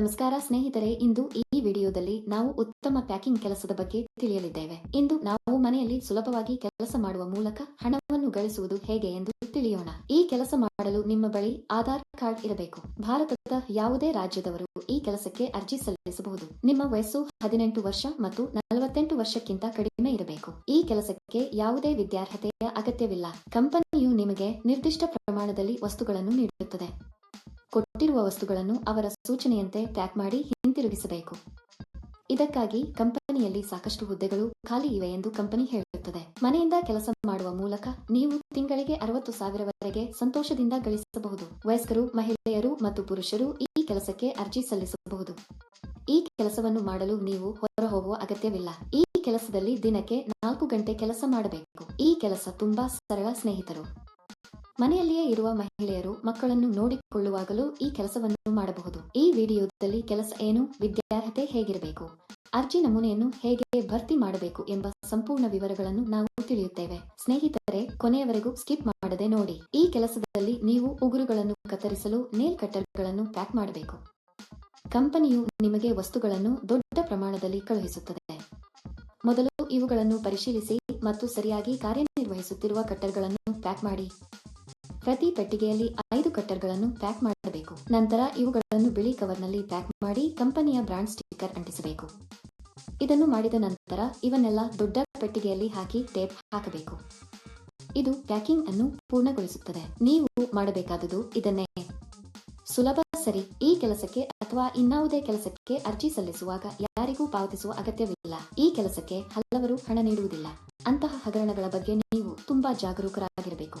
ನಮಸ್ಕಾರ ಸ್ನೇಹಿತರೆ, ಇಂದು ಈ ವಿಡಿಯೋದಲ್ಲಿ ನಾವು ಉತ್ತಮ ಪ್ಯಾಕಿಂಗ್ ಕೆಲಸದ ಬಗ್ಗೆ ತಿಳಿಯಲಿದ್ದೇವೆ. ಇಂದು ನಾವು ಮನೆಯಲ್ಲಿ ಸುಲಭವಾಗಿ ಕೆಲಸ ಮಾಡುವ ಮೂಲಕ ಹಣವನ್ನು ಗಳಿಸುವುದು ಹೇಗೆ ಎಂದು ತಿಳಿಯೋಣ. ಈ ಕೆಲಸ ಮಾಡಲು ನಿಮ್ಮ ಬಳಿ ಆಧಾರ್ ಕಾರ್ಡ್ ಇರಬೇಕು. ಭಾರತದ ಯಾವುದೇ ರಾಜ್ಯದವರು ಈ ಕೆಲಸಕ್ಕೆ ಅರ್ಜಿ ಸಲ್ಲಿಸಬಹುದು. ನಿಮ್ಮ ವಯಸ್ಸು ಹದಿನೆಂಟು ವರ್ಷ ಮತ್ತು ನಲವತ್ತೆಂಟು ವರ್ಷಕ್ಕಿಂತ ಕಡಿಮೆ ಇರಬೇಕು. ಈ ಕೆಲಸಕ್ಕೆ ಯಾವುದೇ ವಿದ್ಯಾರ್ಹತೆಯ ಅಗತ್ಯವಿಲ್ಲ. ಕಂಪನಿಯು ನಿಮಗೆ ನಿರ್ದಿಷ್ಟ ಪ್ರಮಾಣದಲ್ಲಿ ವಸ್ತುಗಳನ್ನು ನೀಡುತ್ತದೆ. ಕೊಟ್ಟಿರುವ ವಸ್ತುಗಳನ್ನು ಅವರ ಸೂಚನೆಯಂತೆ ಪ್ಯಾಕ್ ಮಾಡಿ ಹಿಂತಿರುಗಿಸಬೇಕು. ಇದಕ್ಕಾಗಿ ಕಂಪನಿಯಲ್ಲಿ ಸಾಕಷ್ಟು ಹುದ್ದೆಗಳು ಖಾಲಿ ಇವೆ ಎಂದು ಕಂಪನಿ ಹೇಳುತ್ತದೆ. ಮನೆಯಿಂದ ಕೆಲಸ ಮಾಡುವ ಮೂಲಕ ನೀವು ತಿಂಗಳಿಗೆ ಅರವತ್ತು ಸಾವಿರವರೆಗೆ ಸಂತೋಷದಿಂದ ಗಳಿಸಬಹುದು. ವಯಸ್ಕರು, ಮಹಿಳೆಯರು ಮತ್ತು ಪುರುಷರು ಈ ಕೆಲಸಕ್ಕೆ ಅರ್ಜಿ ಸಲ್ಲಿಸಬಹುದು. ಈ ಕೆಲಸವನ್ನು ಮಾಡಲು ನೀವು ಹೊರ ಹೋಗುವ ಅಗತ್ಯವಿಲ್ಲ. ಈ ಕೆಲಸದಲ್ಲಿ ದಿನಕ್ಕೆ ನಾಲ್ಕು ಗಂಟೆ ಕೆಲಸ ಮಾಡಬೇಕು. ಈ ಕೆಲಸ ತುಂಬಾ ಸರಳ ಸ್ನೇಹಿತರು. ಮನೆಯಲ್ಲಿಯೇ ಇರುವ ಮಹಿಳೆಯರು ಮಕ್ಕಳನ್ನು ನೋಡಿಕೊಳ್ಳುವಾಗಲೂ ಈ ಕೆಲಸವನ್ನು ಮಾಡಬಹುದು. ಈ ವಿಡಿಯೋದಲ್ಲಿ ಕೆಲಸ ಏನು, ವಿದ್ಯಾರ್ಹತೆ ಹೇಗಿರಬೇಕು, ಅರ್ಜಿ ನಮೂನೆಯನ್ನು ಹೇಗೆ ಭರ್ತಿ ಮಾಡಬೇಕು ಎಂಬ ಸಂಪೂರ್ಣ ವಿವರಗಳನ್ನು ನಾವು ತಿಳಿಯುತ್ತೇವೆ. ಸ್ನೇಹಿತರೆ, ಕೊನೆಯವರೆಗೂ ಸ್ಕಿಪ್ ಮಾಡದೆ ನೋಡಿ. ಈ ಕೆಲಸದಲ್ಲಿ ನೀವು ಉಗುರುಗಳನ್ನು ಕತ್ತರಿಸಲು ನೇಲ್ ಕಟ್ಟರ್ಗಳನ್ನು ಪ್ಯಾಕ್ ಮಾಡಬೇಕು. ಕಂಪನಿಯು ನಿಮಗೆ ವಸ್ತುಗಳನ್ನು ದೊಡ್ಡ ಪ್ರಮಾಣದಲ್ಲಿ ಕಳುಹಿಸುತ್ತದೆ. ಮೊದಲು ಇವುಗಳನ್ನು ಪರಿಶೀಲಿಸಿ ಮತ್ತು ಸರಿಯಾಗಿ ಕಾರ್ಯನಿರ್ವಹಿಸುತ್ತಿರುವ ಕಟ್ಟರ್ಗಳನ್ನು ಪ್ಯಾಕ್ ಮಾಡಿ. ಪ್ರತಿ ಪೆಟ್ಟಿಗೆಯಲ್ಲಿ ಐದು ಕಟ್ಟರ್ಗಳನ್ನು ಪ್ಯಾಕ್ ಮಾಡಬೇಕು. ನಂತರ ಇವುಗಳನ್ನು ಬಿಳಿ ಕವರ್ನಲ್ಲಿ ಪ್ಯಾಕ್ ಮಾಡಿ ಕಂಪನಿಯ ಬ್ರಾಂಡ್ ಸ್ಟಿಕ್ಕರ್ ಅಂಟಿಸಬೇಕು. ಇದನ್ನು ಮಾಡಿದ ನಂತರ ಇವನ್ನೆಲ್ಲ ದೊಡ್ಡ ಪೆಟ್ಟಿಗೆಯಲ್ಲಿ ಹಾಕಿ ಟೇಪ್ ಹಾಕಬೇಕು. ಇದು ಪ್ಯಾಕಿಂಗ್ ಅನ್ನು ಪೂರ್ಣಗೊಳಿಸುತ್ತದೆ. ನೀವು ಮಾಡಬೇಕಾದುದು ಇದನ್ನೇ. ಸುಲಭ, ಸರಿ. ಈ ಕೆಲಸಕ್ಕೆ ಅಥವಾ ಇನ್ನಾವುದೇ ಕೆಲಸಕ್ಕೆ ಅರ್ಜಿ ಸಲ್ಲಿಸುವಾಗ ಯಾರಿಗೂ ಪಾವತಿಸುವ ಅಗತ್ಯವಿಲ್ಲ. ಈ ಕೆಲಸಕ್ಕೆ ಹಲವರು ಹಣ ನೀಡುವುದಿಲ್ಲ. ಅಂತಹ ಹಗರಣಗಳ ಬಗ್ಗೆ ನೀವು ತುಂಬಾ ಜಾಗರೂಕರಾಗಿರಬೇಕು.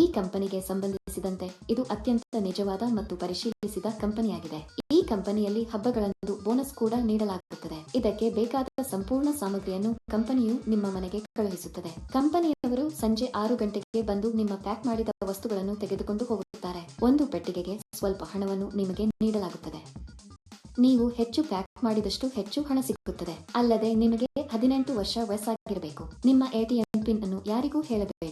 ಈ ಕಂಪನಿಗೆ ಸಂಬಂಧಿಸಿದಂತೆ ಇದು ಅತ್ಯಂತ ನಿಜವಾದ ಮತ್ತು ಪರಿಶೀಲಿಸಿದ ಕಂಪನಿಯಾಗಿದೆ. ಈ ಕಂಪನಿಯಲ್ಲಿ ಹಬ್ಬಗಳಂದು ಬೋನಸ್ ಕೂಡ ನೀಡಲಾಗುತ್ತದೆ. ಇದಕ್ಕೆ ಬೇಕಾದ ಸಂಪೂರ್ಣ ಸಾಮಗ್ರಿಯನ್ನು ಕಂಪನಿಯು ನಿಮ್ಮ ಮನೆಗೆ ಕಳುಹಿಸುತ್ತದೆ. ಕಂಪನಿಯವರು ಸಂಜೆ ಆರು ಗಂಟೆಗೆ ಬಂದು ನಿಮ್ಮ ಪ್ಯಾಕ್ ಮಾಡಿದ ವಸ್ತುಗಳನ್ನು ತೆಗೆದುಕೊಂಡು ಹೋಗುತ್ತಾರೆ. ಒಂದು ಪೆಟ್ಟಿಗೆಗೆ ಸ್ವಲ್ಪ ಹಣವನ್ನು ನಿಮಗೆ ನೀಡಲಾಗುತ್ತದೆ. ನೀವು ಹೆಚ್ಚು ಪ್ಯಾಕ್ ಮಾಡಿದಷ್ಟು ಹೆಚ್ಚು ಹಣ ಸಿಗುತ್ತದೆ ಅಲ್ಲದೆ ನಿಮಗೆ ಹದಿನೆಂಟು ವರ್ಷ ವಯಸ್ಸಾಗಿರಬೇಕು. ನಿಮ್ಮ ಎಟಿಎಂ ಪಿನ್ ಅನ್ನು ಯಾರಿಗೂ ಹೇಳಬೇಡಿ.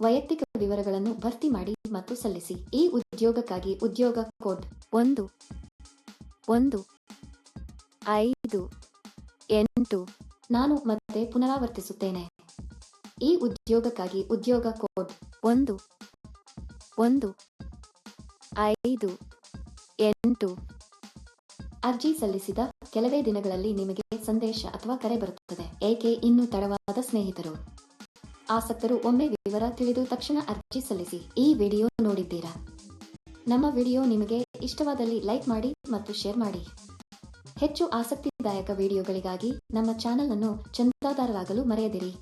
ವೈಯಕ್ತಿಕ ವಿವರಗಳನ್ನು ಭರ್ತಿ ಮಾಡಿ ಮತ್ತು ಸಲ್ಲಿಸಿ. ಈ ಉದ್ಯೋಗಕ್ಕಾಗಿ ಉದ್ಯೋಗ ಕೋಡ್ ಒಂದು ಒಂದು, ಐದು, ಎಂಟು ನಾನು ಮತ್ತೆ ಪುನರಾವರ್ತಿಸುತ್ತೇನೆ. ಈ ಉದ್ಯೋಗಕ್ಕಾಗಿ ಉದ್ಯೋಗ ಕೋಡ್ ಒಂದು ಒಂದು, ಐದು, ಎಂಟು ಅರ್ಜಿ ಸಲ್ಲಿಸಿದ ಕೆಲವೇ ದಿನಗಳಲ್ಲಿ ನಿಮಗೆ ಸಂದೇಶ ಅಥವಾ ಕರೆ ಬರುತ್ತದೆ. ಏಕೆ ಇನ್ನೂ ತಡವಾದ ಸ್ನೇಹಿತರು? ಆಸಕ್ತರು ಒಮ್ಮೆ ವಿವರ ತಿಳಿದು ತಕ್ಷಣ ಅರ್ಜಿ ಸಲ್ಲಿಸಿ. ಈ ವಿಡಿಯೋ ನೋಡಿದ್ದೀರಾ? ನಮ್ಮ ವಿಡಿಯೋ ನಿಮಗೆ ಇಷ್ಟವಾದಲ್ಲಿ ಲೈಕ್ ಮಾಡಿ ಮತ್ತು ಶೇರ್ ಮಾಡಿ. ಹೆಚ್ಚು ಆಸಕ್ತಿದಾಯಕ ವಿಡಿಯೋಗಳಿಗಾಗಿ ನಮ್ಮ ಚಾನೆಲ್ ಅನ್ನು ಚಂದಾದಾರರಾಗಲು ಮರೆಯದಿರಿ.